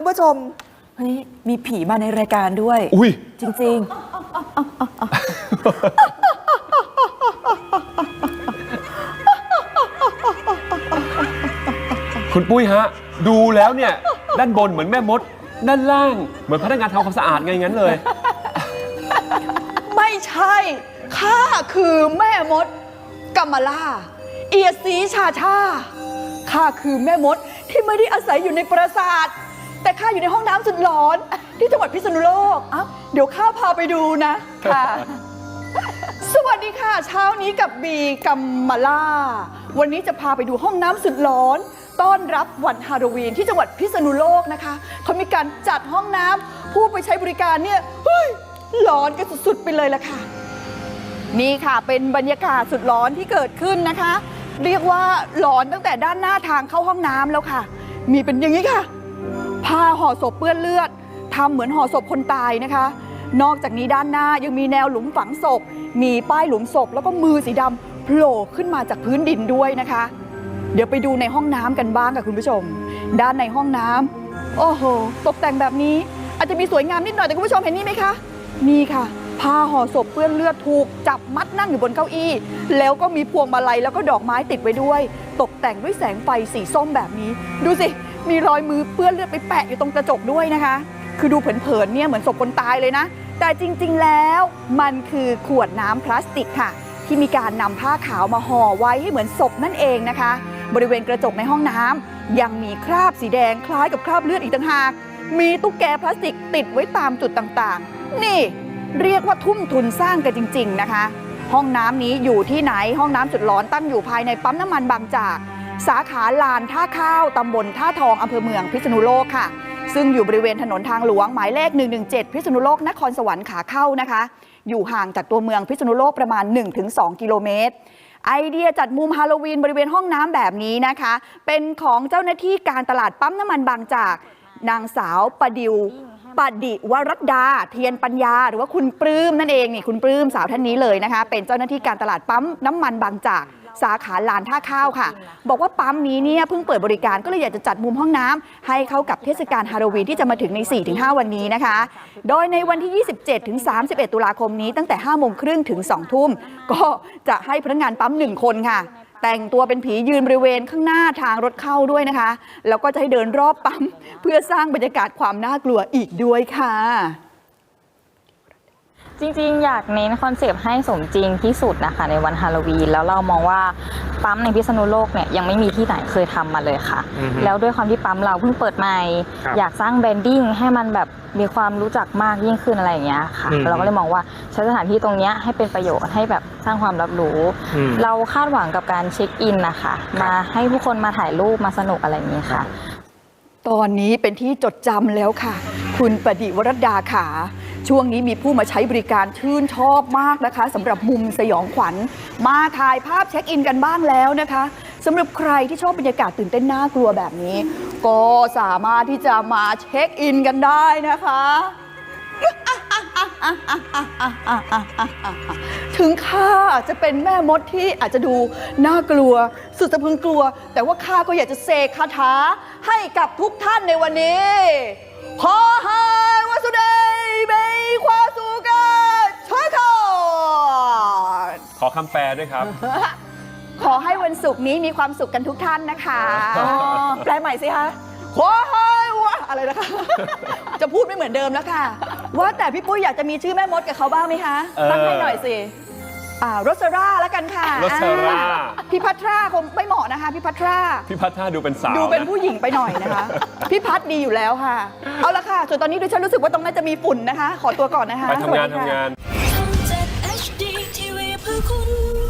คุณผู้ชมเฮ้ยมีผีมาในรายการด้วย อุ้ย จริง คุณปุ้ยฮะ ดูแล้วเนี่ย ด้านบนเหมือนแม่มด ด้านล่างเหมือนพนักงานทำความสะอาดไงงั้นเลย ไม่ใช่ ข้าคือแม่มดกัมมาลา เอียดสีชาชา ข้าคือแม่มดที่ไม่ได้อาศัยอยู่ในปราสาท แต่ข้าอยู่ในห้องน้ำสุดหลอน ที่จังหวัดพิษณุโลกเอ้าเดี๋ยวข้าพาไปดูนะค่ะ สวัสดีค่ะ เช้านี้กับบีกัมมาลาวันนี้จะพาไปดูห้องน้ำสุดหลอน ต้อนรับวันฮาโลวีนที่จังหวัดพิษณุโลกนะคะ เขามีการจัดห้องน้ำผู้ไปใช้บริการเนี่ยเฮ้ยหลอนกันสุดๆไปเลยละค่ะ นี่ค่ะเป็นบรรยากาศสุดร้อนที่เกิดขึ้นนะคะ เรียกว่าหลอนตั้งแต่ด้านหน้าทางเข้าห้องน้ำแล้วค่ะ มีเป็นอย่างนี้ค่ะ ผ้าห่อศพเปื้อนเลือดทำเหมือนห่อศพคนตายนะคะ นอกจากนี้ด้านหน้ายังมีแนวหลุมฝังศพ มีป้ายหลุมศพ แล้วก็มือสีดำโผล่ขึ้นมาจากพื้นดินด้วยนะคะ เดี๋ยวไปดูในห้องน้ำกันบ้างค่ะคุณผู้ชม ด้านในห้องน้ำโอ้โห ตกแต่งแบบนี้ อาจจะมีสวยงามนิดหน่อยแต่คุณผู้ชมเห็นนี่ไหมคะนี่ค่ะผ้าห่อศพเปื้อนเลือดถูกจับมัดนั่งอยู่บนเก้าอี้ แล้วก็มีพวงมาลัยแล้วก็ดอกไม้ติดไว้ด้วย ตกแต่งด้วยแสงไฟสีส้มแบบนี้ ดูสิ มีรอยมือเปื้อนเลือดไปแปะอยู่ตรงกระจกด้วยนะคะ คือดูเผินๆเนี่ยเหมือนศพคนตายเลยนะ แต่จริงๆแล้วมันคือขวดน้ำพลาสติกค่ะ ที่มีการนำผ้าขาวมาห่อไว้ให้เหมือนศพนั่นเองนะคะ บริเวณกระจกในห้องน้ำยังมีคราบสีแดงคล้ายกับคราบเลือดอีกต่างหาก มีตุ๊กแกพลาสติกติดไว้ตามจุดต่างๆ นี่เรียกว่าทุ่มทุนสร้างกันจริง ๆ นะคะ ห้องน้ำนี้อยู่ที่ไหนห้องน้ำสุดร้อนตั้งอยู่ภายในปั๊มน้ำมันบางจาก สาขาลานท่าข้าวตำบลท่าทองอำเภอเมืองพิษณุโลกค่ะ ซึ่งอยู่บริเวณถนนทางหลวงหมายเลข 117 พิษณุโลกนครสวรรค์ขาเข้านะคะ อยู่ห่างจากตัวเมืองพิษณุโลกประมาณ 1-2 กิโลเมตรไอเดียจัดมุมฮาโลวีนบริเวณห้องน้ำแบบนี้นะคะ เป็นของเจ้าหน้าที่การตลาดปั๊มน้ำมันบางจาก นางสาวประดิวปดิวรัตดา เทียนปัญญา หรือว่าคุณปลื้มนั่นเองนี่คุณปลื้มสาวท่านนี้เลยนะคะ เป็นเจ้าหน้าที่การตลาดปั๊มน้ำมันบางจาก สาขาลานท่าข้าวค่ะ บอกว่าปั๊มนี้เนี่ยเพิ่งเปิดบริการก็เลยอยากจะจัดมุมห้องน้ำให้เข้ากับเทศกาลฮาโลวีนที่จะมาถึงใน 4-5 วันนี้นะคะ โดยในวันที่ 27ถึง31 ตุลาคมนี้ตั้งแต่5โมงครึ่งถึง2ทุ่มก็จะให้พนักงานปั๊ม 1 คนค่ะแต่งตัวเป็นผียืนบริเวณข้างหน้าทางรถเข้าด้วยนะคะ แล้วก็จะให้เดินรอบปั๊ม เพื่อสร้างบรรยากาศความน่ากลัวอีกด้วยค่ะ จริงๆ อยากเน้นคอนเซปต์ให้สมจริงที่สุดนะคะในวันฮาโลวีนแล้วเรามองว่าปั๊มในพิษณุโลกเนี่ยยังไม่มีที่ไหนเคยทำมาเลยค่ะ อือฮึแล้วด้วยความที่ปั๊มเราเพิ่งเปิดใหม่ ครับอยากสร้างแบรนดิ้งให้มันแบบมีความรู้จักมากยิ่งขึ้นอะไรอย่างเงี้ยค่ะ อืมเราก็เลยมองว่าใช้สถานที่ตรงเนี้ยให้เป็นประโยชน์ให้แบบสร้างความรับรู้ อืมเราคาดหวังกับการเช็คอินนะคะมาให้ผู้คนมาถ่ายรูปมาสนุกอะไรอย่างเงี้ยค่ะ ตอนนี้เป็นที่จดจำแล้วค่ะ คุณประดิวรตดาขา ช่วงนี้มีผู้มาใช้บริการชื่นชอบมากนะคะสำหรับมุมสยองขวัญ มาถ่ายภาพเช็คอินกันบ้างแล้วนะคะสำหรับใครที่ชอบบรรยากาศตื่นเต้นน่ากลัวแบบนี้ ก็สามารถที่จะมาเช็คอินกันได้นะคะถึงข้าจะเป็นแม่มดที่อาจจะดูน่ากลัว สุดสะพรึงกลัว แต่ว่าข้าก็อยากจะเสกคาถาให้กับทุกท่านในวันนี้ขอให้วาสุเดย์มีความสุขกันช่วยกัน ขอคำแปลด้วยครับ ขอให้วันศุกร์นี้มีความสุขกันทุกท่านนะคะ อ๋อแปลใหม่สิคะขอให้ว่าอะไรนะคะ จะพูดไม่เหมือนเดิมแล้วค่ะ ว่าแต่พี่ปุ้ยอยากจะมีชื่อแม่มดกับเขาบ้างไหมคะเออ ตั้งให้หน่อยสิอ่ารสราแล้วกันค่ะรสราอ่พี่พัทราคงไม่เหมาะนะคะพี่พัทรา พี่พัฒนาดูเป็นสาวดูเป็นนะผู้หญิงไปหน่อยนะคะ พี่พัทดีอยู่แล้วค่ะ เอาละค่ะส่วนตอนนี้ดิฉันรู้สึกว่าตรงนั้นจะมีฝุ่นนะคะ ขอตัวก่อนนะคะไปทำงานสวัสดีค่ะ ทำงาน คุณ